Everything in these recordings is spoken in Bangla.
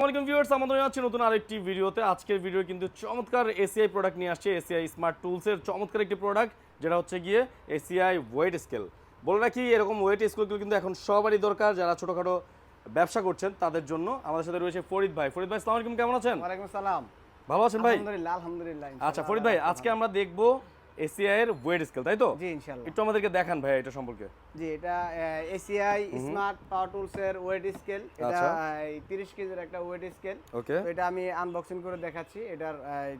আসসালামাইকুম ভিউয়ার্স আমাদের জানাচ্ছি নতুন আরেকটি ভিডিওতে। আজকের ভিডিও কিন্তু চমৎকার এসিআই প্রোডাক্ট নিয়ে আসছে এসিআই স্মার্ট টুলসের চমৎকার একটি প্রোডাক্ট যেটা হচ্ছে গিয়ে এসিআই ওয়েট স্কেল বলে রাখি এরকম ওয়েট স্কেলগুলো কিন্তু এখন সবারই দরকার যারা ছোটোখাটো ব্যবসা করছেন তাদের জন্য। আমাদের সাথে রয়েছে ফরিদ ভাই। ফরিদ ভাই আসসালামু আলাইকুম কেমন আছেন? ওয়ালাইকুম সালাম ভালো আছেন ভাই? আলহামদুলিল্লাহ আলহামদুলিল্লাহ আচ্ছা ফরিদ ভাই আজকে আমরা দেখব এসিআই এর ওয়েট স্কেল তাই তো? জি ইনশাআল্লাহ। একটু আমাদেরকে দেখান ভাই এটা সম্পর্কে। জি এটা এসিআই স্মার্ট পাওয়ার টুলস এর ওয়েট স্কেল এটা আচ্ছা। 30 কেজির একটা ওয়েট স্কেল ওকে। এটা আমি আনবক্সিং করে দেখাচ্ছি। এটার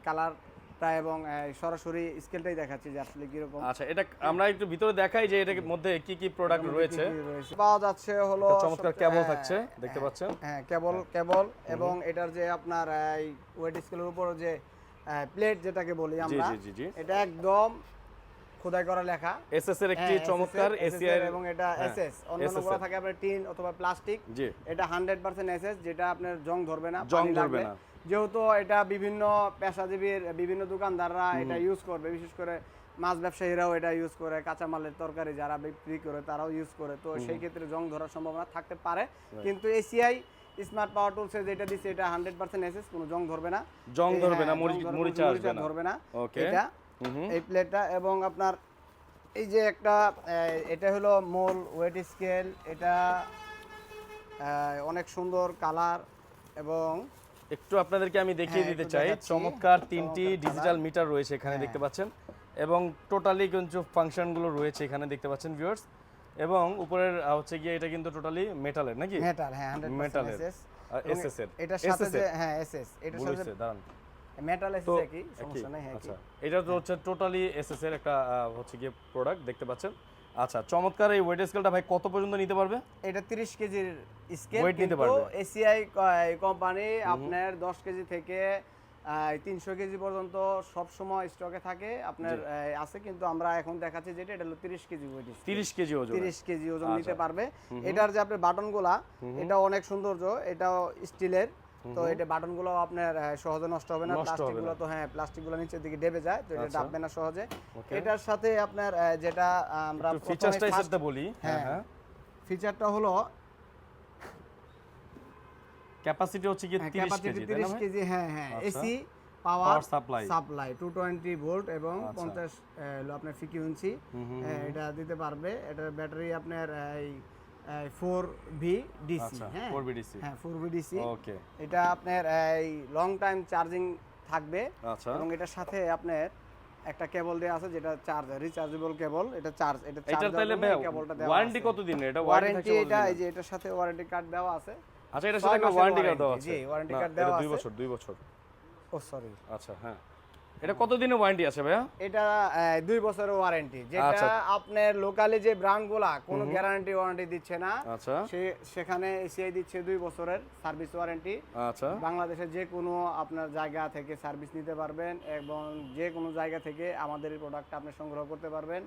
কালারটা এবং সরাসরি স্কেলটাই দেখাচ্ছি যে আসলে কীরকম। আচ্ছা এটা আমরা একটু ভিতরে দেখাই যে এটার মধ্যে কি কি প্রোডাক্ট রয়েছে। পাওয়া যাচ্ছে হলো চমৎকার কেবল হ্যাঁ, থাকছে দেখতে পাচ্ছেন? হ্যাঁ কেবল কেবল এবং এটার যে আপনার ওয়েট স্কেলের উপর যে প্লেট যেটাকে বলি আমরা। এটা একদম খোদাই করা লেখা। এসএস এর একটি হ্যাঁ, চমৎকার এসিআই এবং এটা এসএস অন্যান্যগুলো থাকে আপনার টিন অথবা প্লাস্টিক এটা হান্ড্রেড পার্সেন্ট এসএস যেটা আপনার জং ধরবে না জং ধরবে না। যেহেতু এটা বিভিন্ন পেশাজীবীর বিভিন্ন দোকানদাররা এটা ইউজ করবে। বিশেষ করে মাছ ব্যবসায়ীরাও এটা ইউজ করে কাঁচামালের তরকারি যারা বিক্রি করে তারাও ইউজ করে। তো সেই ক্ষেত্রে জং ধরার সম্ভাবনা থাকতে পারে। কিন্তু এসিআই স্মার্ট পাওয়ার টুলসে যেটা দিচ্ছে এটা হান্ড্রেড পার্সেন্ট এসএস কোনো জং ধরবে না জং ধরবে না, হ্যাঁ, মরিচ- আসবে না। ধরবে না Okay. এটা। এই প্লেটটা এবং আপনার এই যে একটা এটা হলো মোল ওয়েট স্কেল এটা অনেক সুন্দর কালার এবং একটু আপনাদেরকে আমি দেখিয়ে হ্যাঁ, দিতে চাই চমৎকার তিনটি ডিজিটাল মিটার রয়েছে এখানে হ্যাঁ। দেখতে পাচ্ছেন এবং টোটালি কিন্তু ফাংশনগুলো রয়েছে এখানে দেখতে পাচ্ছেন ভিউয়ার্স এবং উপরের হচ্ছে গিয়ে এটা কিন্তু টোটালি মেটালের নাকি? মেটাল হ্যাঁ হান্ড্রেড মেটালের এসএস এর। এটার সাথে যে হ্যাঁ এসএস ভুল সাথে দাঁড়ান। মেটাল এসএস একই? সমস্যা নেই হ্যাঁ আচ্ছা। এটা তো হচ্ছে টোটালি এসএস এর একটা হচ্ছে গিয়ে প্রোডাক্ট দেখতে পাচ্ছেন। আচ্ছা চমৎকার এই ওয়েট স্কেলটা ভাই কত পর্যন্ত নিতে পারবে? এটা 30 কেজির স্কেল নিতে কিন্তু। এসিআই কোম্পানি আপনার 10 কেজি থেকে তিনশো কেজি পর্যন্ত সব সময় স্টকে থাকে। আপনার আছে কিন্তু আমরা এখন দেখাচ্ছি যেটা এটা হলো 30 কেজি ওয়েট 30 কেজি ওজন। 30 কেজি ওজন আচ্ছা। নিতে পারবে। এটার যে আপনার বাটনগুলা এটা অনেক সৌন্দর্য এটাও স্টিলের। তো এটা বাটনগুলো আপনার সহজে নষ্ট হবে না। নষ্ট প্লাস্টিকগুলো তো হ্যাঁ প্লাস্টিকগুলো নিচের দিকে ডেবে যায় তো এটা আচ্ছা। ডাববে না সহজে। এটার সাথে আপনার যেটা আমরা ফিচারসটা এর বলি। হ্যাঁ হ্যাঁ হ্যাঁ। ফিচারটা হলো ক্যাপাসিটি হচ্ছে গিয়ে 30 কেজি তাই না 30 কেজি হ্যাঁ হ্যাঁ। আচ্ছা। AC power supply। Supply 220 volt এবং আচ্ছা। 50 আহ, হলো আপনার ফ্রিকোয়েন্সি এটা দিতে পারবে। এটার ব্যাটারি আপনার এই 4V ডিসি আচ্ছা, হ্যাঁ। 4V DC হ্যাঁ 4V ডিসি ওকে এটা আপনার এই লং টাইম চার্জিং থাকবে। আচ্ছা। এবং এটার সাথে আপনার একটা কেবল দেওয়া আছে যেটা চার্জ রিচার্জেবল কেবল এটা চার্জ এটা এটা চার্জ তাহলে কেবলটা দেওয়া ওয়ারেন্টি কত দিনের এটা ওয়ারেন্টি এটা এই যে এটার সাথে ওয়ারেন্টি কার্ড দেওয়া আছে। আচ্ছা এটার ছয় সাথে একটা ওয়ারেন্টি কার্ড দেওয়া আছে? জি, card এটা দেওয়া আছে। বছর দুই বছর। ও সরি আচ্ছা হ্যাঁ। এটা কত দিনের ওয়ারেন্টি আছে ভাইয়া? এটা দুই বছরের ওয়ারেন্টি যেটা আচ্ছা। আপনার লোকালি যে ব্র্যান্ডগুলা কোনো গ্যারান্টি ওয়ারেন্টি দিচ্ছে না। আচ্ছা। সে সেখানে এসিআই দিচ্ছে দুই বছরের সার্ভিস ওয়ারেন্টি আচ্ছা। বাংলাদেশের যে কোনো আপনার জায়গা থেকে সার্ভিস নিতে পারবেন এবং যে কোনো জায়গা থেকে আমাদের এই প্রোডাক্টটা আপনি সংগ্রহ করতে পারবেন।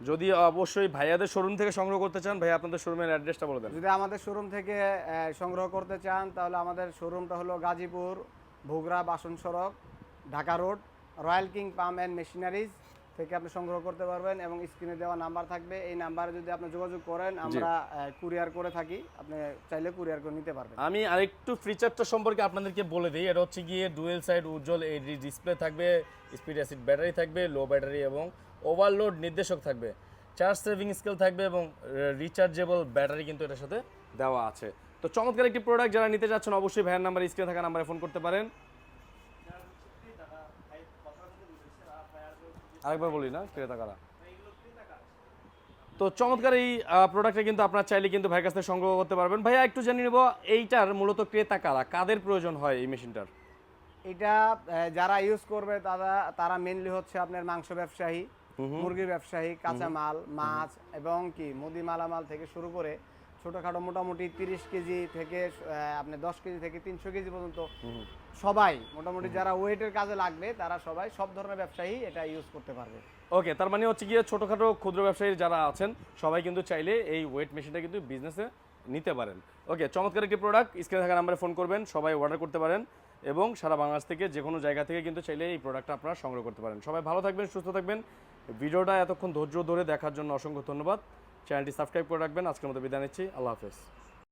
যদি অবশ্যই ভাইয়াদের শোরুম থেকে সংগ্রহ করতে চান ভাই আপনাদের শোরুমের অ্যাড্রেসটা বলে দেন। যদি আমাদের শোরুম থেকে সংগ্রহ করতে চান তাহলে আমাদের শোরুমটা হলো গাজীপুর ভোগড়া বাসন সড়ক Dhaka road royal king palm and machineries থেকে আপনি সংগ্রহ করতে পারবেন এবং স্ক্রিনে দেওয়া নাম্বার থাকবে। এই নাম্বারে যদি আপনি যোগাযোগ করেন আমরা কুরিয়ার করে থাকি। আপনি চাইলে কুরিয়ার করে নিতে পারবেন। আমি আরেকটু ফিচারটা সম্পর্কে আপনাদেরকে বলে দিই। এটা হচ্ছে গিয়ে ডুয়েল সাইড উজ্জ্বল এই ডিসপ্লে থাকবে স্পিড অ্যাসিড ব্যাটারি থাকবে লো ব্যাটারি এবং ওভারলোড নির্দেশক থাকবে। চার্জ সেভিং স্কেল থাকবে এবং রিচার্জেবল ব্যাটারি কিন্তু এটার সাথে দেওয়া আছে। তো চমৎকার একটি প্রোডাক্ট যারা নিতে যাচ্ছেন, অবশ্যই ভ্যান নাম্বার স্ক্রিনে থাকা নাম্বারে ফোন করতে পারেন। আরেকবার বলি না, ক্রেতা কারা? তো চমৎকার এই প্রোডাক্টটা কিন্তু আপনার চাইলে কিন্তু ভাইয়ের কাছ থেকে সংগ্রহ করতে পারবেন। ভাইয়া, একটু জানিয়ে নেব, এইটার মূলত ক্রেতা কারা? কাদের প্রয়োজন হয় এই মেশিনটার? এটা যারা ইউজ করবে তারা তারা মেনলি হচ্ছে আপনার মাংস ব্যবসায়ী। মুরগির ব্যবসায়ী কাঁচামাল মাছ এবং কি মুদি মালামাল থেকে শুরু করে ছোটখাটো মোটামুটি তিরিশ কেজি থেকে আপনি দশ কেজি থেকে তিনশো কেজি পর্যন্ত সবাই মোটামুটি যারা ওয়েটের কাজে লাগবে তারা সবাই সব ধরনের ব্যবসায়ী এটা ইউজ করতে পারবে। ওকে তার মানে হচ্ছে গিয়ে ছোটোখাটো ক্ষুদ্র ব্যবসায়ী যারা আছেন সবাই কিন্তু চাইলে এই ওয়েট মেশিনটা কিন্তু বিজনেসে নিতে পারেন। ওকে চমৎকার একটি প্রোডাক্ট স্ক্রিনে থাকা নাম্বারে ফোন করবেন সবাই অর্ডার করতে পারেন। এবং সারা বাংলাদেশ থেকে যে কোনো জায়গা থেকে কিন্তু চাইলে এই প্রোডাক্টটা আপনারা সংগ্রহ করতে পারেন। সবাই ভালো থাকবেন, সুস্থ থাকবেন। ভিডিওটা এতক্ষণ ধৈর্য ধরে দেখার জন্য অসংখ্য ধন্যবাদ। চ্যানেলটি সাবস্ক্রাইব করে রাখবেন। আজকের মতো বিদায় নিচ্ছি। আল্লাহ হাফেজ।